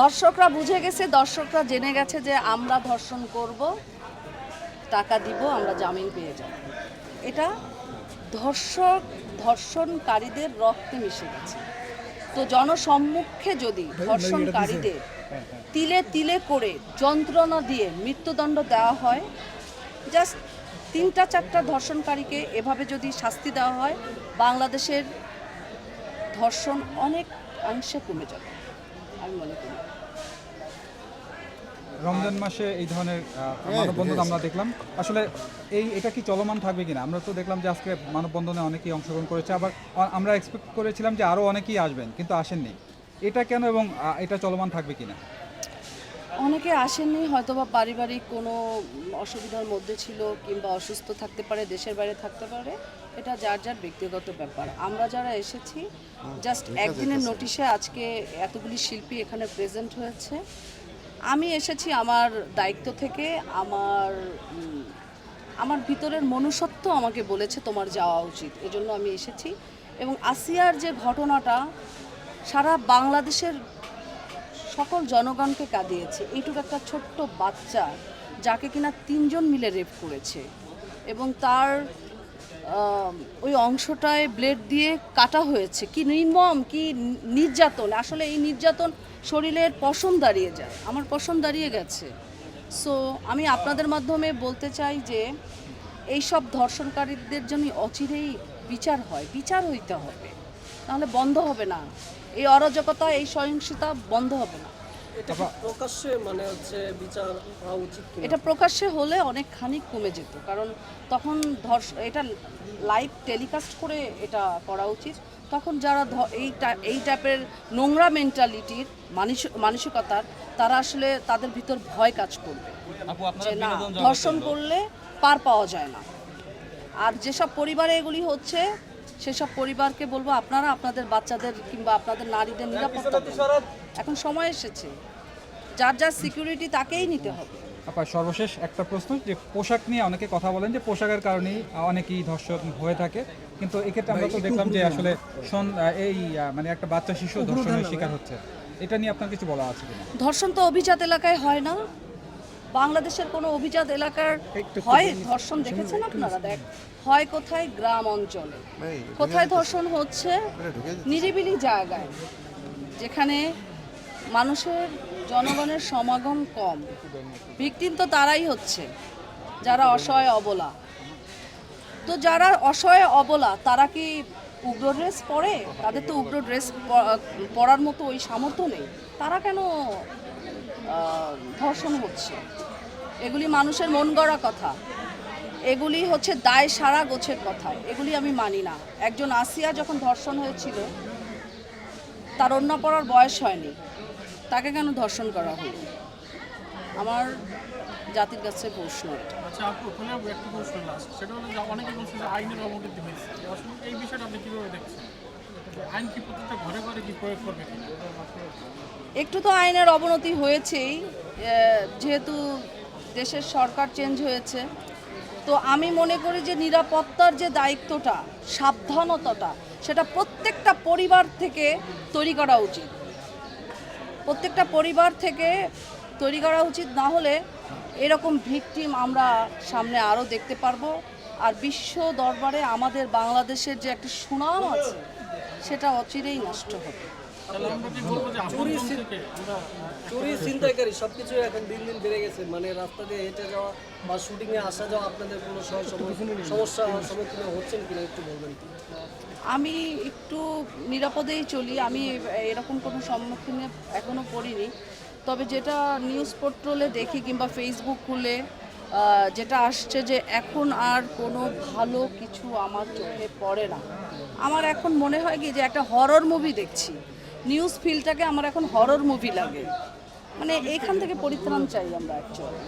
দর্শকরা বুঝে গেছে দর্শকরা জেনে গেছে যে আমরা ধর্ষণ করব টাকা দিব আমরা জামিন পেয়ে যাব। এটা ধর্ষক ধর্ষণকারীদের রক্তে মিশে গেছে। তো জনসম্মুখে যদি ধর্ষণকারীদের তিলে তিলে করে যন্ত্রণা দিয়ে মৃত্যুদণ্ড দেওয়া হয় জাস্ট তিনটা চারটা ধর্ষণকারীকে এভাবে যদি শাস্তি দেওয়া হয় বাংলাদেশের ধর্ষণ অনেক অংশে কমে যাবে। আমি মনে করি। রমজান মাসে এই ধরনের মানববন্ধন আমরা দেখলাম। আসলে এই এটা কি চলমান থাকবে কিনা? আমরা তো দেখলাম যে আজকে মানববন্ধনে অনেকেই অংশগ্রহণ করেছে আবার আমরা এক্সপেক্ট করেছিলাম যে আরও অনেকেই আসবেন কিন্তু আসেননি। এটা কেন এবং এটা চলমান থাকবে কিনা? অনেকে আসেননি হয়তো বা পারিবারিক কোনো অসুবিধার মধ্যে ছিল কিংবা অসুস্থ থাকতে পারে দেশের বাইরে থাকতে পারে এটা যার যার ব্যক্তিগত ব্যাপার। আমরা যারা এসেছি জাস্ট একদিনের নোটিশে আজকে এতগুলি শিল্পী এখানে প্রেজেন্ট হয়েছে। আমি এসেছি আমার দায়িত্ব থেকে আমার আমার ভিতরের মনুষ্যত্ব আমাকে বলেছে তোমার যাওয়া উচিত এজন্য আমি এসেছি। এবং আসিয়ার যে ঘটনাটা সারা বাংলাদেশের সকল জনগণকে কাঁদিয়েছে। এইটুকু একটা ছোট্ট বাচ্চা যাকে কিনা তিনজন মিলে রেপ করেছে। এবং তার ওই অংশটায় ব্লেড দিয়ে কাটা হয়েছে। কি নির্মম, কি নির্যাতন। আসলে এই নির্যাতন শরীরের পশম দাঁড়িয়ে যায়। আমার পশম দাঁড়িয়ে গেছে। সো আমি আপনাদের মাধ্যমে বলতে চাই যে, এইসব ধর্ষণকারীদের জন্য অচিরেই বিচার হয়। বিচার হইতে হবে। তাহলে বন্ধ হবে না। এই অরাজকতা এই সহিংসতা বন্ধ হবে না। এটা প্রকাশ্যে মানে হচ্ছে বিচার হওয়া উচিত এটা প্রকাশ্যে হলে অনেকখানি কমে যেত কারণ তখন ধর্ষ এটা লাইভ টেলিকাস্ট করে এটা করা উচিত। তখন যারা এই এই টাইপের নোংরা মেন্টালিটির মানসিকতার তারা আসলে তাদের ভিতর ভয় কাজ করবে। যে না ধর্ষণ করলে পার পাওয়া যায় না। আর যেসব পরিবারে এগুলি হচ্ছে সেসব পরিবারকে বলব আপনারা আপনাদের বাচ্চাদের কিংবা আপনাদের নারীদের নিরাপত্তা এখন সময় এসেছে। যার যার সিকিউরিটি তাকেই নিতে হবে। আপা সর্বশেষ একটা প্রশ্ন যে পোশাক নিয়ে অনেকে কথা বলেন যে পোশাকের কারণেই অনেকেই ধর্ষণ হয়ে থাকে। কিন্তু এক্ষেত্রে আমরা তো দেখলাম যে আসলে এই মানে একটা বাচ্চা শিশু ধর্ষণের শিকার হচ্ছে। এটা নিয়ে আপনার কিছু বলা আছে ধর্ষণ তো অভিজাত এলাকায় হয় না। বাংলাদেশের কোনো অভিজাত এলাকার হয় ধর্ষণ দেখেছেন আপনারা? দেখ হয় কোথায়? গ্রাম অঞ্চলে। কোথায় ধর্ষণ হচ্ছে? নিরিবিলি জায়গায় যেখানে মানুষের জনগণের সমাগম কম। ভিকটিম তো তারাই হচ্ছে যারা অসহায় অবলা। তো যারা অসহায় অবলা তারা কি উগ্র ড্রেস পরে? তাদের তো উগ্র ড্রেস পরার মতো ওই সামর্থ্য নেই। তারা কেন ধর্ষণ হচ্ছে। এগুলি মানুষের মন গড়া কথা। এগুলি হচ্ছে দায় সারা গোছের কথা। এগুলি আমি মানি না। একজন আসিয়া যখন ধর্ষণ হয়েছিল, তার অন্য পড়ার বয়স হয়নি। তাকে কেন ধর্ষণ করা হলো? আমার জাতির কাছে প্রশ্ন আচ্ছা একটু তো আইনের অবনতি হয়েছেই যেহেতু দেশের সরকার চেঞ্জ হয়েছে। তো আমি মনে করি যে নিরাপত্তার যে দায়িত্বটা, সাবধানতাটা, সেটা প্রত্যেকটা পরিবার থেকে তৈরি করা উচিত। প্রত্যেকটা পরিবার থেকে তৈরি করা উচিত, না হলে এরকম ভিকটিম আমরা সামনে আরও দেখতে পারব। আর বিশ্ব দরবারে আমাদের বাংলাদেশের যে একটা সুনাম আছে সেটা অচিরেই নষ্ট হবে। তাহলে আমরা কি বলব যে আপন থেকে আমরা চুরি ছিনতাইকারী সবকিছু এখন দিন দিন বেড়ে গেছে। মানে রাস্তা দিয়ে হেঁটে যাওয়া বা শুটিং এ আসা যাওয়া আপনাদের কোনো সমস্যা সম্মুখীন হচ্ছেন কিনা একটু বলবেন আমি একটু নিরাপদেই চলি। আমি এরকম কোনো সম্মুখীনে এখনও পড়িনি তবে যেটা নিউজ পোর্টালে দেখি কিংবা ফেসবুক খুলে যেটা আসছে যে এখন আর কোনো ভালো কিছু আমার চোখে পড়ে না। আমার এখন মনে হয় কি যে একটা হরর মুভি দেখছি। নিউজ ফিল্ডটাকে আমার এখন হরর মুভি লাগে। মানে এখান থেকে পরিত্রাণ চাই আমরা অ্যাকচুয়ালি